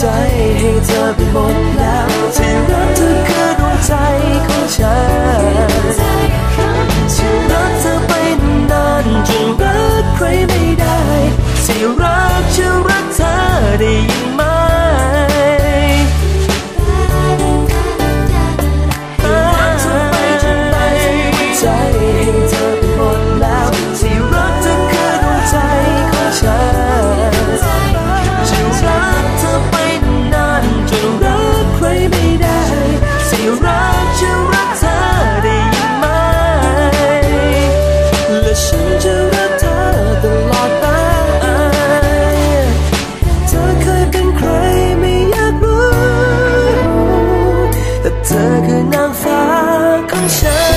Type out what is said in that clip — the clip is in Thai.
ใจให้เธอไปหมดแล้วที่รักเธอคือดวงใจของฉันที่รักเธอไปนานจนรักใครไม่ได้ที่รักฉันรักเธอได้ จะรักเธอได้ยังไหและฉันจะรักเธอตลอดไป เธอเคยเป็นใครไม่อยากรู้ แต่เธอคือนางฟ้าของฉัน